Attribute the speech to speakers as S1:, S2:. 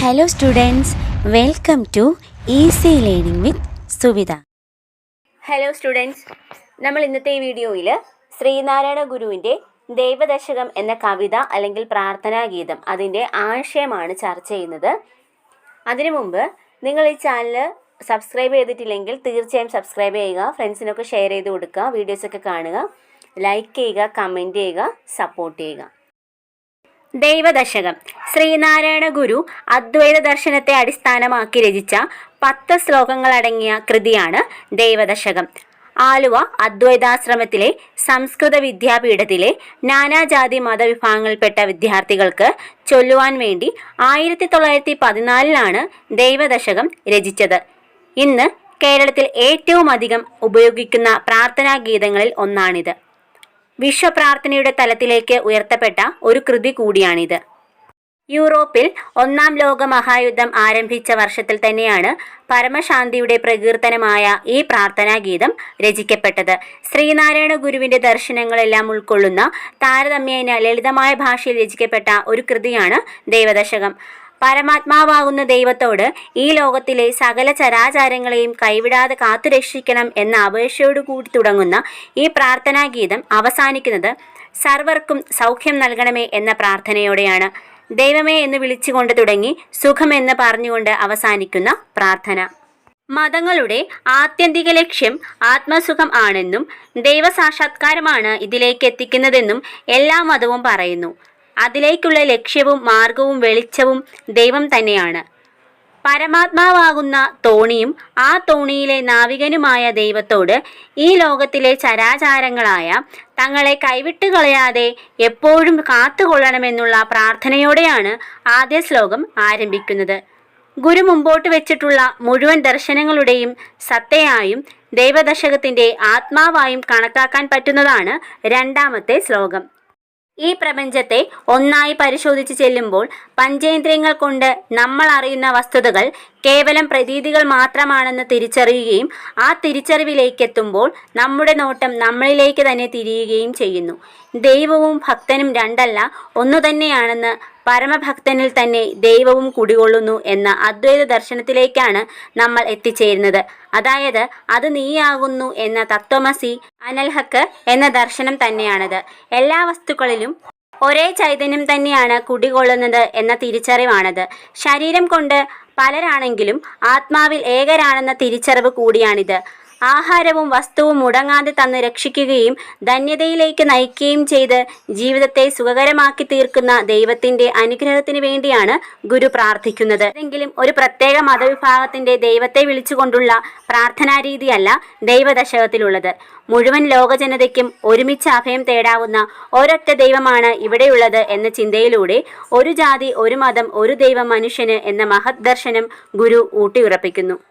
S1: Hello students welcome to easy learning with Suvitha
S2: hello students നമ്മൾ ഇന്നത്തെ വീഡിയോയിൽ ശ്രീനാരായണ ഗുരുവിന്റെ ദൈവദശകം എന്ന കവിത അല്ലെങ്കിൽ പ്രാർത്ഥനാ ഗീതം അതിന്റെ ആശയമാണ് ചർച്ച ചെയ്യുന്നത്. അതിനു മുമ്പ് നിങ്ങൾ ഈ ചാനൽ സബ്സ്ക്രൈബ് ചെയ്തിട്ടില്ലെങ്കിൽ തീർച്ചയായും സബ്സ്ക്രൈബ് ചെയ്യുക ഫ്രണ്ട്സിനൊക്കെ ഷെയർ ചെയ്ത് കൊടുക്കുക വീഡിയോസൊക്കെ കാണുക ലൈക്ക് ചെയ്യുക കമന്റ് ചെയ്യുക സപ്പോർട്ട് ചെയ്യുക. ദൈവദശകം ശ്രീനാരായണ ഗുരു അദ്വൈത ദർശനത്തെ അടിസ്ഥാനമാക്കി രചിച്ച പത്ത് ശ്ലോകങ്ങളടങ്ങിയ കൃതിയാണ് ദൈവദശകം ആലുവ അദ്വൈതാശ്രമത്തിലെ സംസ്കൃത വിദ്യാപീഠത്തിലെ നാനാജാതി മതവിഭാഗങ്ങളിൽപ്പെട്ട വിദ്യാർത്ഥികൾക്ക് ചൊല്ലുവാൻ വേണ്ടി ആയിരത്തി തൊള്ളായിരത്തി പതിനാലിലാണ് ദൈവദശകം രചിച്ചത്. ഇന്ന് കേരളത്തിൽ ഏറ്റവും അധികം ഉപയോഗിക്കുന്ന പ്രാർത്ഥനാ ഗീതങ്ങളിൽ ഒന്നാണിത്. വിശ്വപ്രാർത്ഥനയുടെ തലത്തിലേക്ക് ഉയർത്തപ്പെട്ട ഒരു കൃതി കൂടിയാണിത്. യൂറോപ്പിൽ ഒന്നാം ലോക മഹായുദ്ധം ആരംഭിച്ച വർഷത്തിൽ തന്നെയാണ് പരമശാന്തിയുടെ പ്രകീർത്തനമായ ഈ പ്രാർത്ഥനാ ഗീതം രചിക്കപ്പെട്ടത്. ശ്രീനാരായണ ഗുരുവിന്റെ ദർശനങ്ങളെല്ലാം ഉൾക്കൊള്ളുന്ന താരതമ്യേന ലളിതമായ ഭാഷയിൽ രചിക്കപ്പെട്ട ഒരു കൃതിയാണ് ദൈവദശകം. പരമാത്മാവാകുന്ന ദൈവത്തോട് ഈ ലോകത്തിലെ സകല ചരാചാരങ്ങളെയും കൈവിടാതെ കാത്തുരക്ഷിക്കണം എന്ന അപേക്ഷയോടു കൂടി തുടങ്ങുന്ന ഈ പ്രാർത്ഥനാ ഗീതം അവസാനിക്കുന്നത് സർവർക്കും സൗഖ്യം നൽകണമേ എന്ന പ്രാർത്ഥനയോടെയാണ്. ദൈവമേ എന്ന് വിളിച്ചുകൊണ്ട് തുടങ്ങി സുഖമെന്ന് പറഞ്ഞുകൊണ്ട് അവസാനിക്കുന്ന പ്രാർത്ഥന. മതങ്ങളുടെ ആത്യന്തിക ലക്ഷ്യം ആത്മസുഖം ആണെന്നും ദൈവസാക്ഷാത്കാരമാണ് ഇതിലേക്ക് എത്തിക്കുന്നതെന്നും എല്ലാ മതവും പറയുന്നു. അതിലേക്കുള്ള ലക്ഷ്യവും മാർഗവും വെളിച്ചവും ദൈവം തന്നെയാണ്. പരമാത്മാവാകുന്ന തോണിയും ആ തോണിയിലെ നാവികനുമായ ദൈവത്തോട് ഈ ലോകത്തിലെ ചരാചാരങ്ങളായ തങ്ങളെ കൈവിട്ട് കളയാതെ എപ്പോഴും കാത്തുകൊള്ളണമെന്നുള്ള പ്രാർത്ഥനയോടെയാണ് ആദ്യ ശ്ലോകം ആരംഭിക്കുന്നത്. ഗുരു മുമ്പോട്ട് വെച്ചിട്ടുള്ള മുഴുവൻ ദർശനങ്ങളുടെയും സത്തയായും ദൈവദശകത്തിന്റെ ആത്മാവായും കണക്കാക്കാൻ പറ്റുന്നതാണ് രണ്ടാമത്തെ ശ്ലോകം. ഈ പ്രപഞ്ചത്തെ ഒന്നായി പരിശോധിച്ച് ചെല്ലുമ്പോൾ പഞ്ചേന്ദ്രിയങ്ങൾ കൊണ്ട് നമ്മൾ അറിയുന്ന വസ്തുതകൾ കേവലം പ്രതീതികൾ മാത്രമാണെന്ന് തിരിച്ചറിയുകയും ആ തിരിച്ചറിവിലേക്ക് എത്തുമ്പോൾ നമ്മുടെ നോട്ടം നമ്മളിലേക്ക് തന്നെ തിരിയുകയും ചെയ്യുന്നു. ദൈവവും ഭക്തനും രണ്ടല്ല ഒന്നു തന്നെയാണെന്ന് പരമഭക്തനിൽ തന്നെ ദൈവവും കുടികൊള്ളുന്നു എന്ന അദ്വൈത ദർശനത്തിലേക്കാണ് നമ്മൾ എത്തിച്ചേരുന്നത്. അതായത് അത് നീയാകുന്നു എന്ന തത്വമസി അനൽഹക്ക് എന്ന ദർശനം തന്നെയാണത്. എല്ലാ വസ്തുക്കളിലും ഒരേ ചൈതന്യം തന്നെയാണ് കുടികൊള്ളുന്നത് എന്ന തിരിച്ചറിവാണത്. ശരീരം കൊണ്ട് പലരാണെങ്കിലും ആത്മാവിൽ ഏകരാണെന്ന തിരിച്ചറിവ് കൂടിയാണിത്. ആഹാരവും വസ്തുവും മുടങ്ങാതെ തന്ന് രക്ഷിക്കുകയും ധന്യതയിലേക്ക് നയിക്കുകയും ചെയ്ത് ജീവിതത്തെ സുഖകരമാക്കി തീർക്കുന്ന ദൈവത്തിന്റെ അനുഗ്രഹത്തിന് വേണ്ടിയാണ് ഗുരു പ്രാർത്ഥിക്കുന്നത്. എങ്കിലും ഒരു പ്രത്യേക മതവിഭാഗത്തിന്റെ ദൈവത്തെ വിളിച്ചുകൊണ്ടുള്ള പ്രാർത്ഥനാ രീതിയല്ല ദൈവദശകത്തിലുള്ളത്. മുഴുവൻ ലോകജനതയ്ക്കും ഒരുമിച്ച് അഭയം തേടാവുന്ന ഒരൊറ്റ ദൈവമാണ് ഇവിടെയുള്ളത് എന്ന ചിന്തയിലൂടെ ഒരു ജാതി ഒരു മതം ഒരു ദൈവം മനുഷ്യന് എന്ന മഹത് ദർശനം ഗുരു ഊട്ടിയുറപ്പിക്കുന്നു.